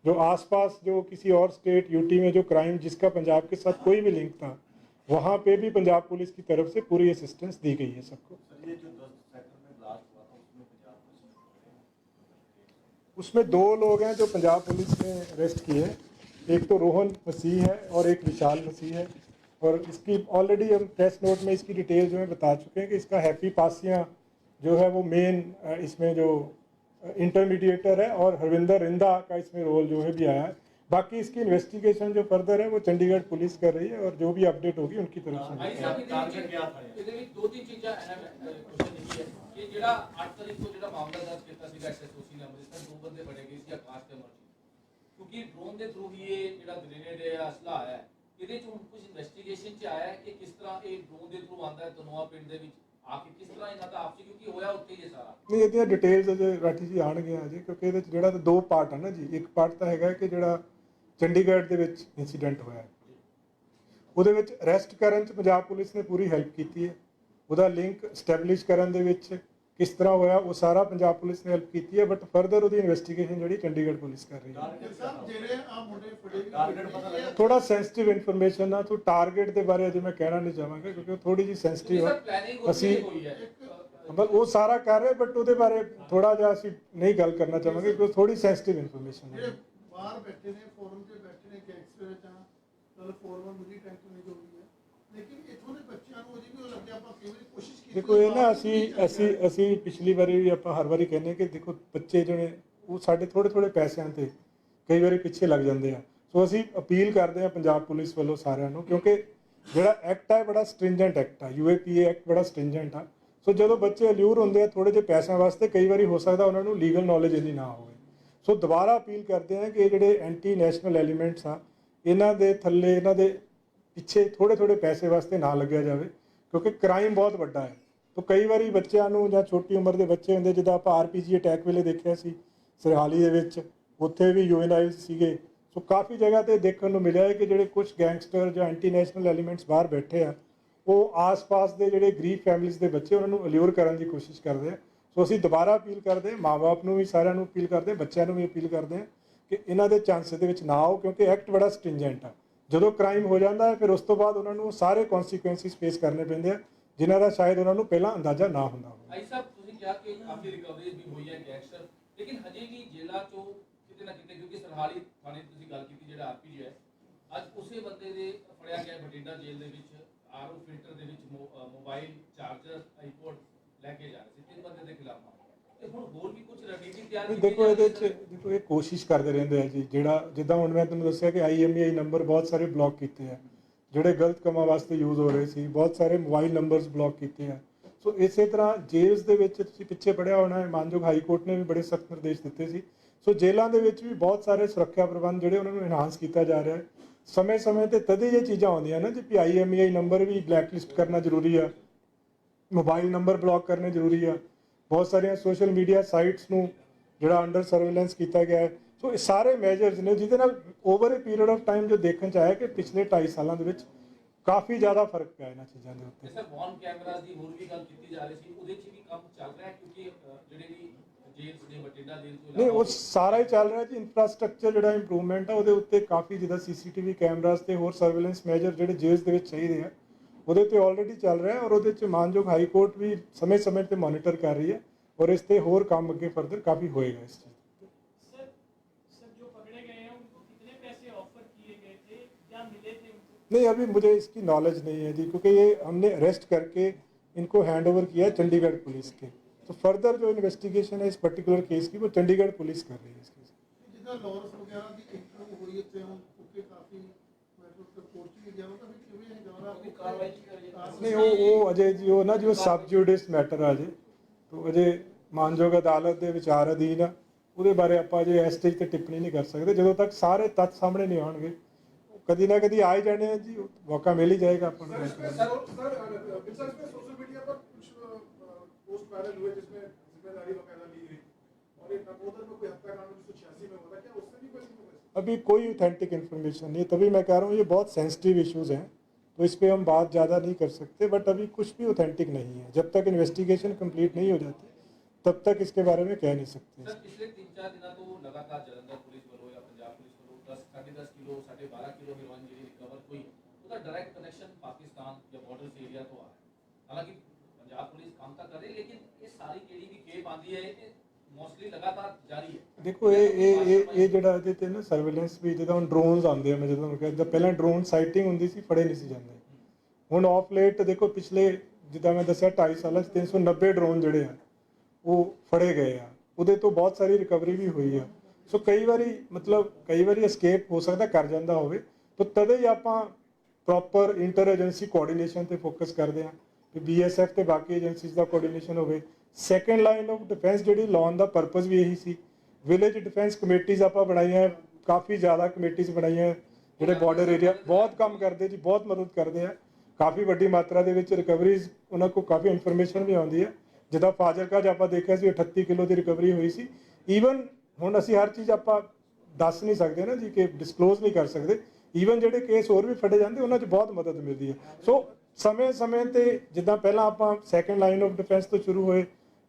Speaker 1: जो आसपास जो किसी और स्टेट यूटी में जो क्राइम जिसका पंजाब के साथ कोई भी लिंक था, वहाँ पे भी पंजाब पुलिस की तरफ़ से पूरी असिस्टेंस दी गई है सबको
Speaker 2: सर ये जो दस सेक्टर में ब्लास्ट हुआ था उसमें पंजाब पुलिस
Speaker 1: उसमें दो लोग हैं जो पंजाब पुलिस ने अरेस्ट किए हैं। एक तो रोहन मसीह है और एक विशाल मसीह है। और इसकी ऑलरेडी हम प्रेस नोट में इसकी डिटेल जो है बता चुके हैं कि इसका हैप्पी पासियाँ जो है वो मेन इसमें जो इंटरमीडिएटर है और हरविंदर रिंदा का इसमें रोल जो है भी आया है। बाकी इसकी इन्वेस्टिगेशन जो फर्दर है वो चंडीगढ़ पुलिस कर रही है और जो भी अपडेट होगी उनकी तरफ से
Speaker 3: ਭਾਈ ਸਾਹਿਬ ਇਹਦੇ
Speaker 2: Target
Speaker 3: ਵਿੱਚ
Speaker 2: ਕਿਆ था ਇਹ?
Speaker 3: ਇਹਦੇ ਵਿੱਚ ਦੋ ਤਿੰਨ ਚੀਜ਼ਾਂ ਅਹਿਮ ਕੁਐਸਚਨ ਇਹ ਹੈ ਕਿ ਜਿਹੜਾ 8 ਤਰੀਕ ਤੋਂ ਜਿਹੜਾ ਮਾਮਲਾ ਦਰਜ ਕੀਤਾ ਸੀਗਾ ਐਸਐਸਓਸੀ ਨੇ ਅੰਮ੍ਰਿਤਸਰ ਦੋ ਬੰਦੇ ਫੜੇ ਗਏ ਸੀ ਆਕਾਸ਼ ਤੇ ਅਮਰਜੀਤ ਕਿਉਂਕਿ ਡਰੋਨ ਦੇ ਥਰੂ ਹੀ ਇਹ ਜਿਹੜਾ ਗ੍ਰੇਨੇਡ ਹੈ ਅਸਲਾ ਆਇਆ ਹੈ ਇਹਦੇ ਚ ਹੁਣ ਕੁਝ ਇਨਵੈਸਟੀਗੇਸ਼ਨ ਚ ਆਇਆ ਹੈ ਕਿ ਕਿਸ ਤਰ੍ਹਾਂ ਇਹ ਡਰੋਨ ਦੇ ਥਰੂ ਆਂਦਾ ਹੈ ਤਨੋਆ ਪਿੰਡ ਦੇ ਵਿੱਚ ਆ ਕੇ ਕਿਸ ਤਰ੍ਹਾਂ ਇਹਨਾਂ ਦਾ ਆਪਸੀ ਕਿਉਂਕਿ ਹੋਇਆ ਉੱਥੇ ਹੀ ਹੈ ਸਾਰਾ
Speaker 1: ਨਹੀਂ ਇਹਦੀਆਂ ਡਿਟੇਲਸ ਅਜੇ ਰਾਠੀ ਜੀ ਆਣਗੇ ਅਜੇ ਕਿਉਂਕਿ ਇਹਦੇ ਚ ਜਿਹੜਾ ਤਾਂ ਦੋ ਪਾਰਟ ਆ ਨਾ ਜੀ ਇੱਕ ਪਾਰਟ ਤਾਂ ਹੈਗਾ ਕਿ ਜਿਹੜਾ ਚੰਡੀਗੜ੍ਹ ਦੇ ਵਿੱਚ ਇਨਸੀਡੈਂਟ ਹੋਇਆ। ਉਹਦੇ ਵਿੱਚ ਅਰੈਸਟ ਕਰਨ ਚ ਪੰਜਾਬ ਪੁਲਿਸ ਨੇ ਪੂਰੀ ਹੈਲਪ ਕੀਤੀ ਹੈ। ਉਹਦਾ ਲਿੰਕ ਸਟੈਬਲਿਸ਼ ਕਰਨ ਦੇ ਵਿੱਚ ਕਿਸ ਤਰ੍ਹਾਂ ਹੋਇਆ ਉਹ ਸਾਰਾ ਪੰਜਾਬ ਪੁਲਿਸ ਨੇ ਹੈਲਪ ਕੀਤੀ ਹੈ ਬਟ ਫਰਦਰ ਉਹਦੀ ਇਨਵੈਸਟੀਗੇਸ਼ਨ ਜਿਹੜੀ ਚੰਡੀਗੜ੍ਹ ਪੁਲਿਸ ਕਰ ਰਹੀ ਹੈ।
Speaker 2: Target
Speaker 4: ਸਰ ਜਿਹੜੇ ਆ ਮੁੰਡੇ ਫੜੇ
Speaker 2: Target ਪਤਾ ਲੱਗਾ?
Speaker 1: ਥੋੜਾ ਸੈਂਸਿਟਿਵ ਇਨਫੋਰਮੇਸ਼ਨ ਆ ਤੋਂ ਟਾਰਗੇਟ ਦੇ ਬਾਰੇ ਅਜੇ ਮੈਂ ਕਹਿਣਾ ਨਹੀਂ ਚਾਹਾਂਗਾ ਕਿਉਂਕਿ ਉਹ ਥੋੜੀ ਜੀ ਸੈਂਸਿਟਿਵ ਹੈ ਅਸੀਂ ਬਸ ਉਹ ਸਾਰਾ ਕਰ ਰਹੇ ਬਟ ਉਹਦੇ ਬਾਰੇ ਥੋੜਾ ਜਿਹਾ ਅਸੀਂ ਨਹੀਂ ਗੱਲ ਕਰਨਾ ਚਾਹਾਂਗੇ ਕਿਉਂਕਿ ਥੋੜੀ ਸੈਂਸਿਟਿਵ ਇਨਫੋਰਮੇਸ਼ਨ ਹੈ
Speaker 4: ਬਾਹਰ ਬੈਠੇ ਨੇ ਫੋਰਮ ਤੇ ਬੈਠੇ ਨੇ ਗੈਂਗਸਟਰ ਜਾਂ ਚਲ ਫੋਰਮ ਮੁਝੇ ਟੈਂਸ਼ਨ ਨਹੀਂ ਵੀ ਹੈ। ਲੇਕਿਨ ਇਥੋਂ ਦੇ ਬੱਚਿਆਂ ਨੂੰ ਅਜੇ ਵੀ ਲੱਗਿਆ ਆਪਾਂ ਕਈ ਵਾਰੀ ਕੋਸ਼ਿਸ਼ ਕੀਤੀ
Speaker 1: ਦੇਖੋ ਇਹ ਨਾ ਅਸੀਂ ਅਸੀਂ ਅਸੀਂ ਪਿਛਲੀ ਵਾਰੀ ਵੀ ਆਪਾਂ ਹਰ ਵਾਰੀ ਕਹਿੰਦੇ ਕਿ ਦੇਖੋ ਬੱਚੇ ਜਿਹੜੇ ਉਹ ਸਾਡੇ ਥੋੜੇ ਥੋੜੇ ਪੈਸਿਆਂ ਤੇ ਕਈ ਵਾਰੀ ਪਿੱਛੇ ਲੱਗ ਜਾਂਦੇ ਆ। ਸੋ ਅਸੀਂ ਅਪੀਲ ਕਰਦੇ ਆ ਪੰਜਾਬ ਪੁਲਿਸ ਵੱਲੋਂ ਸਾਰਿਆਂ ਨੂੰ ਕਿਉਂਕਿ ਜਿਹੜਾ ਐਕਟ ਹੈ ਬੜਾ ਸਟ੍ਰਿੰਜੈਂਟ ਐਕਟ ਆ। ਯੂਏਪੀਏ ਐਕਟ ਬੜਾ ਸਟ੍ਰਿੰਜੈਂਟ ਆ। ਸੋ ਜਦੋਂ ਬੱਚੇ ਅਲਿਊਰ ਹੁੰਦੇ ਆ ਥੋੜੇ ਜਿਹੇ ਪੈਸਿਆਂ ਵਾਸਤੇ ਕਈ ਵਾਰੀ ਹੋ ਸਕਦਾ ਉਹਨਾਂ ਨੂੰ ਲੀਗਲ ਨੌਲੇਜ ਇੰਨੀ ਨਾ ਹੋਵੇ। ਸੋ ਦੁਬਾਰਾ ਅਪੀਲ ਕਰਦੇ ਹਾਂ ਕਿ ਇਹ ਜਿਹੜੇ ਐਂਟੀ ਨੈਸ਼ਨਲ ਐਲੀਮੈਂਟਸ ਆ, ਇਹਨਾਂ ਦੇ ਥੱਲੇ, ਇਹਨਾਂ ਦੇ ਪਿੱਛੇ ਥੋੜੇ ਥੋੜੇ ਪੈਸੇ ਵਾਸਤੇ ਨਾ ਲੱਗਿਆ ਜਾਵੇ, ਕਿਉਂਕਿ ਕ੍ਰਾਈਮ ਬਹੁਤ ਵੱਡਾ ਹੈ। ਤੋ ਕਈ ਵਾਰੀ ਬੱਚਿਆਂ ਨੂੰ ਜਾਂ ਛੋਟੀ ਉਮਰ ਦੇ ਬੱਚੇ ਹੁੰਦੇ, ਜਿੱਦਾਂ ਆਪਾਂ ਆਰਪੀਜੀ ਅਟੈਕ ਵੇਲੇ ਦੇਖਿਆ ਸੀ, ਸਰਹਾਲੀ ਦੇ ਵਿੱਚ, ਉੱਥੇ ਵੀ ਯੂਐਨਆਈਜ਼ ਸੀਗੇ। ਸੋ ਕਾਫੀ ਜਗ੍ਹਾ ਤੇ ਦੇਖਣ ਨੂੰ ਮਿਲਿਆ ਹੈ ਕਿ ਜਿਹੜੇ ਕੁਝ ਗੈਂਗਸਟਰ ਜਾਂ ਐਂਟੀ ਨੈਸ਼ਨਲ ਐਲੀਮੈਂਟਸ ਬਾਹਰ ਬੈਠੇ ਆ, ਉਹ ਆਸ-ਪਾਸ ਦੇ ਜਿਹੜੇ ਗਰੀਬ ਫੈਮਿਲੀਜ਼ ਦੇ ਬੱਚੇ, ਉਹਨਾਂ ਨੂੰ ਅਲਿਊਰ ਕਰਨ ਦੀ ਕੋਸ਼ਿਸ਼ ਕਰਦੇ ਆ। ਸੋ ਅਸੀਂ ਦੁਬਾਰਾ ਅਪੀਲ ਕਰਦੇ ਹਾਂ ਮਾਪੇ ਨੂੰ ਵੀ ਸਾਰਿਆਂ ਨੂੰ ਅਪੀਲ ਕਰਦੇ ਹਾਂ ਬੱਚਿਆਂ ਨੂੰ ਵੀ ਅਪੀਲ ਕਰਦੇ ਹਾਂ ਕਿ ਇਹਨਾਂ ਦੇ ਚਾਂਸ ਦੇ ਵਿੱਚ ਨਾ ਆਓ ਕਿਉਂਕਿ ਐਕਟ ਬੜਾ ਸਟ੍ਰਿੰਜੈਂਟ ਆ। ਜਦੋਂ ਕ੍ਰਾਈਮ ਹੋ ਜਾਂਦਾ ਹੈ ਫਿਰ ਉਸ ਤੋਂ ਬਾਅਦ ਉਹਨਾਂ ਨੂੰ ਸਾਰੇ ਕਨਸੀਕੁਐਂਸਿਸ ਫੇਸ ਕਰਨੇ ਪੈਂਦੇ ਆ ਜਿਨ੍ਹਾਂ ਦਾ ਸ਼ਾਇਦ ਉਹਨਾਂ ਨੂੰ ਪਹਿਲਾਂ ਅੰਦਾਜ਼ਾ ਨਾ ਹੁੰਦਾ ਹੋਵੇ।
Speaker 3: ਭਾਈ ਸਾਹਿਬ ਤੁਸੀਂ ਕਿਹਾ ਕਿ ਕਾਫੀ ਰਿਕਵਰੀ ਵੀ ਹੋਈ ਹੈ ਗੈਂਗਸਟਰ ਲੇਕਿਨ ਹਜੇ ਵੀ ਜੇਲ੍ਹਾਂ ਚੋਂ ਕਿਤੇ ਨਾ ਕਿਤੇ ਕਿਉਂਕਿ ਸਰਹਾਲੀ ਥਾਣੇ ਦੀ ਤੁਸੀਂ ਗੱਲ ਕੀਤੀ ਜਿਹੜਾ ਆਰਪੀ ਹੈ ਅੱਜ ਉਸੇ ਬੰਦੇ ਦੇ ਫੜਿਆ ਗਿਆ ਬਠਿੰਡਾ ਜੇਲ੍ਹ ਦੇ ਵਿੱਚ ਆਰਓ ਫਿਲਟਰ ਦੇ ਵਿੱਚ ਮੋ- ਅ, ਮੋਬਾਈਲ ਚਾਰਜਰ ਆਈਪੋਡ ਲੈ ਕੇ ਜਾ ਰਹੇ ਸੀ ਤਿੰਨ ਬੰਦੇ ਦੇ ਖਿਲਾਫ ਮਾਮਲਾ। ਤੇ ਹੁਣ ਹੋਰ ਵੀ ਕੁਝ ਰਣਨੀਤੀ ਤਿਆਰ
Speaker 1: ਨਹੀਂ,
Speaker 3: ਕੀਤੀ
Speaker 1: ਦੇਖੋ ਇਹਦੇ ਚ ਦੇਖੋ ਇਹ ਕੋਸ਼ਿਸ਼ ਕਰਦੇ ਰਹਿੰਦੇ ਆ ਜੀ ਜਿਹੜਾ ਜਿੱਦਾਂ ਹੁਣ ਮੈਂ ਤੁਹਾਨੂੰ ਦੱਸਿਆ ਕਿ ਆਈਐਮਈਆਈ ਨੰਬਰ ਬਹੁਤ ਸਾਰੇ ਬਲੌਕ ਕੀਤੇ ਆ ਜਿਹੜੇ ਗਲਤ ਕੰਮਾਂ ਵਾਸਤੇ ਯੂਜ਼ ਹੋ ਰਹੇ ਸੀ ਬਹੁਤ ਸਾਰੇ ਮੋਬਾਈਲ ਨੰਬਰਸ ਬਲੌਕ ਕੀਤੇ ਆ। ਸੋ ਇਸੇ ਤਰ੍ਹਾਂ ਜੇਲ੍ਸ ਦੇ ਵਿੱਚ ਤੁਸੀਂ ਪਿੱਛੇ ਪੜਿਆ ਹੋਣਾ ਹੈ ਮਾਨਯੋਗ ਹਾਈ ਕੋਰਟ ਨੇ ਵੀ ਬੜੇ ਸਖਤ ਨਿਰਦੇਸ਼ ਦਿੱਤੇ ਸੀ। ਸੋ ਜੇਲ੍ਹਾਂ ਦੇ ਵਿੱਚ ਵੀ ਬਹੁਤ ਸਾਰੇ ਸੁਰੱਖਿਆ ਪ੍ਰਬੰਧ ਜਿਹੜੇ ਉਹਨਾਂ ਨੂੰ ਐਨਹਾਂਸ ਕੀਤਾ ਜਾ ਰਿਹਾ ਹੈ। ਸਮੇਂ-ਸਮੇਂ ਤੇ ਤਦ ਹੀ ਇਹ ਚੀਜ਼ਾਂ ਆਉਂਦੀਆਂ ਨਾ ਜੀ ਆਈਐਮਈਆਈ ਨੰਬਰ ਵੀ ਬਲੈਕਲਿਸਟ ਕਰਨਾ ਜ਼ਰੂਰੀ ਆ ਮੋਬਾਈਲ ਨੰਬਰ ਬਲੌਕ ਕਰਨੇ ਜ਼ਰੂਰੀ ਆ। ਬਹੁਤ ਸਾਰੀਆਂ ਸੋਸ਼ਲ ਮੀਡੀਆ ਸਾਈਟਸ ਨੂੰ ਜਿਹੜਾ ਅੰਡਰ ਸਰਵੇਲੈਂਸ ਕੀਤਾ ਗਿਆ ਹੈ। ਸੋ ਇਹ ਸਾਰੇ ਮੈਜਰਸ ਨੇ ਜਿਹਦੇ ਨਾਲ over a period of time ਜੋ ਦੇਖਣ ਚ ਆਇਆ ਕਿ ਪਿਛਲੇ 2.5 ਸਾਲਾਂ ਦੇ ਵਿੱਚ ਕਾਫੀ ਜ਼ਿਆਦਾ ਫ਼ਰਕ ਪਿਆ ਇਹਨਾਂ ਚੀਜ਼ਾਂ ਦੇ ਉੱਤੇ।
Speaker 3: ਸਰ ਵੌਨ ਕੈਮਰਾਸ ਦੀ ਹੋਰ ਵੀ ਗੱਲ ਕੀਤੀ ਜਾ ਰਹੀ ਸੀ ਉਹਦੇ 'ਚ ਵੀ ਕੰਮ ਚੱਲ ਰਿਹਾ ਹੈ? ਕਿਉਂਕਿ ਜਿਹੜੇ ਵੀ ਜੇਲ੍ਹ ਨੇ ਬਠਿੰਡਾ ਜੇਲ੍ਹ ਤੋਂ
Speaker 1: ਨਹੀਂ ਉਹ ਸਾਰਾ ਹੀ ਚੱਲ ਰਿਹਾ ਜੀ। ਇਨਫਰਾਸਟ੍ਰਕਚਰ ਜਿਹੜਾ ਇੰਪਰੂਵਮੈਂਟ ਆ ਉਹਦੇ ਉੱਤੇ ਕਾਫੀ ਜਿਹਦਾ ਸੀਸੀਟੀਵੀ ਕੈਮਰਾਸ ਤੇ ਹੋਰ ਸਰਵੇਲੈਂਸ ਮੇਜਰ ਜਿਹੜੇ ਜੇਲ੍ਹ ਦੇ ਵਿੱਚ ਚਾਹੀਦੇ ਆ ਉਹਦੇ ਤੇ ਆਲਰੇਡੀ ਚੱਲ ਰਿਹਾ ਹੈ ਔਰ ਉਹਦੇ ਚ ਮਾਨਯੋਗ ਹਾਈ ਕੋਰਟ ਵੀ ਸਮੇਂ-ਸਮੇਂ ਤੇ ਮੋਨੀਟਰ ਕਰ ਰਹੀ ਹੈ ਔਰ ਇਸ ਤੇ ਹੋਰ ਕੰਮ ਅੱਗੇ ਫਰਦਰ ਕਾਫੀ ਹੋਏਗਾ ਇਸ ਚੀਜ਼ ਤੇ।
Speaker 5: सर सर जो पकड़े गए हैं उनको कितने पैसे ऑफर किए गए थे क्या मिले थे उनको
Speaker 1: नहीं अभी मुझे इसकी नॉलेज नहीं है जी क्योंकि ये हमने अरेस्ट करके इनको हैंड ओवर किया है चंडीगढ़ पुलिस के तो फर्दर जो इन्वेस्टिगेशन है इस पर्टिकुलर केस की वो चंडीगढ़ पुलिस कर रही है इसकी
Speaker 4: ਜਿੱਦਾਂ ਲਾਰੈਂਸ ਵਗੈਰਾ ਦੀ ਇੰਟਰਵਿਊ ਹੋਈ ਇੱਥੇ ਹੁਣ ਉੱਤੇ ਕਾਫੀ ਮੈਟਰ ਤੇ ਕੋਰਟ ਚ ਵੀ ਗਿਆ ਉਹ ਤਾਂ ਵੀ ਕਿਵੇਂ ਹੈ ਜਵਾਰਾ
Speaker 3: ਉਹਦੀ ਕਾਰਵਾਈ ਕੀ ਕਰੀ ਹੈ?
Speaker 1: नहीं वो वो अजय जी वो ना जो सब जुडिस मैटर ਆ ਜੇ तो ਅਜੇ ਮਾਨਯੋਗ ਅਦਾਲਤ ਦੇ ਵਿਚਾਰ ਅਧੀਨ ਆ ਉਹਦੇ ਬਾਰੇ ਆਪਾਂ ਅਜੇ ਇਸ ਸਟੇਜ ਤੇ ਟਿੱਪਣੀ ਨਹੀਂ ਕਰ ਸਕਦੇ ਜਦੋਂ ਤੱਕ ਸਾਰੇ ਤੱਥ ਸਾਹਮਣੇ ਨਹੀਂ ਆਉਣਗੇ ਕਦੀ ਨਾ ਕਦੀ ਆ ਹੀ ਜਾਣੇ ਆ ਜੀ ਮੌਕਾ ਮਿਲ ਹੀ ਜਾਏਗਾ ਆਪਾਂ ਨੂੰ
Speaker 6: सर इसमें सर सर सर इसमें सोशल मीडिया पर कुछ पोस्ट वायरल हुए जिसमें जिम्मेदारी बकायदा ली गई और एक नकोदर में कोई हत्याकांड उन्नीस सौ छियासी में हुआ था क्या उससे भी कोई information?
Speaker 1: अभी कोई ऑथेंटिक इन्फॉर्मेशन नहीं है तभी मैं कह रहा हूँ ये बहुत सेंसिटिव इश्यूज हैं तो इस पर हम बात ज़्यादा नहीं कर सकते बट अभी कुछ भी ऑथेंटिक नहीं है। जब तक इन्वेस्टिगेशन कंप्लीट नहीं हो जाती, तब तक इसके बारे में कह नहीं सकते।
Speaker 3: सर, पिछले तीन चार दिन तो लगातार पुलिस या पंजाब पुलिस दस, साढ़े दस किलो, साढ़े बारह किलो जी रिकवर हुई उसका डायरेक्ट कनेक्शन पाकिस्तान या बॉर्डर से एरिया तो आ रहा है। हालाँकि पंजाब पुलिस काम का कर रही है, लेकिन ये सारी केड़ी भी के बांधी है ਮੋਸਟਲੀ ਲਗਾਤਾਰ ਜਾਰੀ ਹੈ।
Speaker 1: ਦੇਖੋ, ਇਹ ਇਹ ਇਹ ਇਹ ਜਿਹੜਾ ਇਹਦੇ ਤੇ ਨਾ ਸਰਵੇਲੈਂਸ ਵੀ ਜਿੱਦਾਂ ਹੁਣ ਡਰੋਨਸ ਆਉਂਦੇ ਆ, ਮੈਂ ਜਦੋਂ ਕਿਹਾ, ਜਿੱਦਾਂ ਪਹਿਲਾਂ ਡਰੋਨ ਸਾਈਟਿੰਗ ਹੁੰਦੀ ਸੀ, ਫੜੇ ਨਹੀਂ ਸੀ ਜਾਂਦੇ। ਹੁਣ ਆਫ ਲੇਟ ਦੇਖੋ, ਪਿਛਲੇ, ਜਿੱਦਾਂ ਮੈਂ ਦੱਸਿਆ 2.5 ਸਾਲਾਂ 'ਚ 390 ਡਰੋਨ ਜਿਹੜੇ ਆ, ਉਹ ਫੜੇ ਗਏ ਆ। ਉਹਦੇ ਤੋਂ ਬਹੁਤ ਸਾਰੀ ਰਿਕਵਰੀ ਵੀ ਹੋਈ ਆ। ਸੋ ਕਈ ਵਾਰੀ, ਮਤਲਬ, ਕਈ ਵਾਰੀ ਐਸਕੇਪ ਹੋ ਸਕਦਾ, ਕਰ ਜਾਂਦਾ ਹੋਵੇ। ਤਾਂ ਤਦੇ ਹੀ ਆਪਾਂ ਪ੍ਰੋਪਰ ਇੰਟਰ ਏਜੰਸੀ ਕੋਆਰਡੀਨੇਸ਼ਨ ਤੇ ਫੋਕਸ ਕਰਦੇ ਆ। ਕਿ ਬੀਐਸਐਫ ਤੇ ਬਾਕੀ ਏਜੰਸੀਜ਼ ਦਾ ਕੋਆਰਡੀਨੇਸ਼ਨ ਹੋਵੇ। ਸੈਕੰਡ ਲਾਈਨ ਆਫ ਡਿਫੈਂਸ ਜਿਹੜੀ ਲਾਉਣ ਦਾ ਪਰਪਸ ਵੀ ਇਹੀ ਸੀ। ਵਿਲੇਜ ਡਿਫੈਂਸ ਕਮੇਟੀਆਂ ਆਪਾਂ ਬਣਾਈਆਂ, ਕਾਫੀ ਜ਼ਿਆਦਾ ਕਮੇਟੀਆਂ ਬਣਾਈਆਂ ਜਿਹੜੇ ਬਾਰਡਰ ਏਰੀਆ ਬਹੁਤ ਕੰਮ ਕਰਦੇ ਜੀ, ਬਹੁਤ ਮਦਦ ਕਰਦੇ ਆ। ਕਾਫੀ ਵੱਡੀ ਮਾਤਰਾ ਦੇ ਵਿੱਚ ਰਿਕਵਰੀਜ਼ ਉਹਨਾਂ ਕੋਲ ਕਾਫੀ ਇਨਫੋਰਮੇਸ਼ਨ ਵੀ ਆਉਂਦੀ ਹੈ ਜਿੱਦਾਂ ਫਾਜ਼ਿਲਕਾ 'ਚ ਆਪਾਂ ਦੇਖਿਆ ਸੀ 38 ਕਿਲੋ ਦੀ ਰਿਕਵਰੀ ਹੋਈ ਸੀ। ਈਵਨ ਹੁਣ ਅਸੀਂ ਹਰ ਚੀਜ਼ ਆਪਾਂ ਦੱਸ ਨਹੀਂ ਸਕਦੇ ਨਾ ਜੀ ਕਿ ਡਿਸਕਲੋਜ਼ ਨਹੀਂ ਕਰ ਸਕਦੇ। ਈਵਨ ਜਿਹੜੇ ਕੇਸ ਹੋਰ ਵੀ ਫੜੇ ਜਾਂਦੇ, ਉਹਨਾਂ 'ਚ ਬਹੁਤ ਮਦਦ ਮਿਲਦੀ ਹੈ ਸੋ ਸਮੇਂ-ਸਮੇਂ ਤੇ ਜਿੱਦਾਂ ਪਹਿਲਾਂ ਆਪਾਂ ਸੈਕੰਡ ਲਾਈਨ ਆਫ ਡਿਫੈਂਸ ਤੋਂ ਸ਼ੁਰੂ ਹੋਏ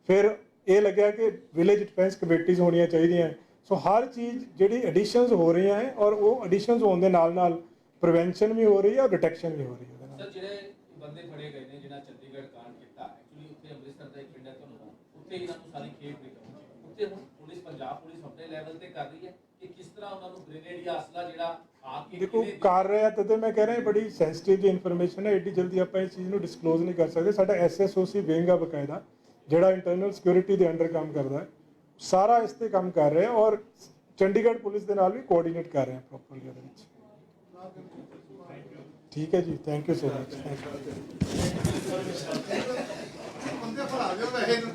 Speaker 1: ਫਿਰ ਇਹ ਲੱਗਿਆ ਕਿ ਵਿਲੇਜ ਡਿਫੈਂਸ ਕਮੇਟੀਆਂ ਹੋਣੀਆਂ ਚਾਹੀਦੀਆਂ। ਸੋ ਹਰ ਚੀਜ਼ ਜਿਹੜੀ ਐਡੀਸ਼ਨਸ ਹੋ ਰਹੀਆਂ ਹੈ ਔਰ ਉਹ ਐਡੀਸ਼ਨਸ ਹੋਣ ਦੇ ਨਾਲ-ਨਾਲ ਪ੍ਰੀਵੈਂਸ਼ਨ ਵੀ ਹੋ ਰਹੀ ਹੈ ਔਰ ਡਿਟੈਕਸ਼ਨ ਵੀ ਹੋ ਰਹੀ ਹੈ। ਨਾਲ
Speaker 3: ਸਰ ਜਿਹੜੇ ਬੰਦੇ ਫੜੇ ਗਏ ਨੇ ਜਿਹਨਾਂ ਚੰਡੀਗੜ੍ਹ ਕਾਂਡ ਕੀਤਾ ਐਕਚੁਅਲੀ ਉੱਥੇ ਅੰਮ੍ਰਿਤਸਰ ਦਾ ਇੱਕ ਪਿੰਡ ਹੈ ਤੁਹਾਨੂੰ ਉੱਥੇ ਇਹਨਾਂ ਨੂੰ ਸਾਰੀ ਖੇਪ ਰਿਕਵਰ ਉੱਥੇ ਹੁਣ ਪੁਲਿਸ ਪੰਜਾਬ ਪੁਲਿਸ ਆਪਣੇ ਲੈਵਲ ਤੇ ਕਰ ਰਹੀ ਹੈ ਕਿ ਕਿਸ ਤਰ੍ਹਾਂ ਉਹਨਾਂ ਨੂੰ ਗ੍ਰੇਨੇਡ ਜਾਂ ਅਸਲਾ ਜਿਹੜਾ ਆ ਕੇ
Speaker 1: ਦੇਖੋ ਕਰ ਰਿਹਾ ਤਾਂ ਤੇ ਮੈਂ ਕਹਿ ਰਿਹਾ ਬੜੀ ਸੈਂਸਿਟਿਵ ਇਨਫੋਰਮੇਸ਼ਨ ਹੈ। ਏਡੀ ਜਲਦੀ ਆਪਾਂ ਇਸ ਚੀਜ਼ ਨੂੰ ਡਿਸਕਲੋਜ਼ ਨਹੀਂ ਕਰ ਸਕਦੇ। ਸਾਡਾ ਐਸਐਸਓਸੀ ਵਿੰਗ ਆ ਬਕਾਇਦਾ। ਜਿਹੜਾ ਇੰਟਰਨਲ ਸਿਕਿਉਰਿਟੀ ਦੇ ਅੰਡਰ ਕੰਮ ਕਰਦਾ ਹੈ ਸਾਰਾ ਇਸ ਤੇ ਕੰਮ ਕਰ ਰਿਹਾ ਔਰ ਚੰਡੀਗੜ੍ਹ ਪੁਲਿਸ ਦੇ ਨਾਲ ਵੀ ਕੋਆਰਡੀਨੇਟ ਕਰ ਰਹੇ ਹਾਂ ਪ੍ਰੋਪਰਲੀ ਉਹਦੇ ਵਿੱਚ। ਠੀਕ ਹੈ ਜੀ thank you so much thank you
Speaker 4: ਬੰਦੇ ਫੜਾ ਦਿਓ ਵੈਸੇ ਨੂੰ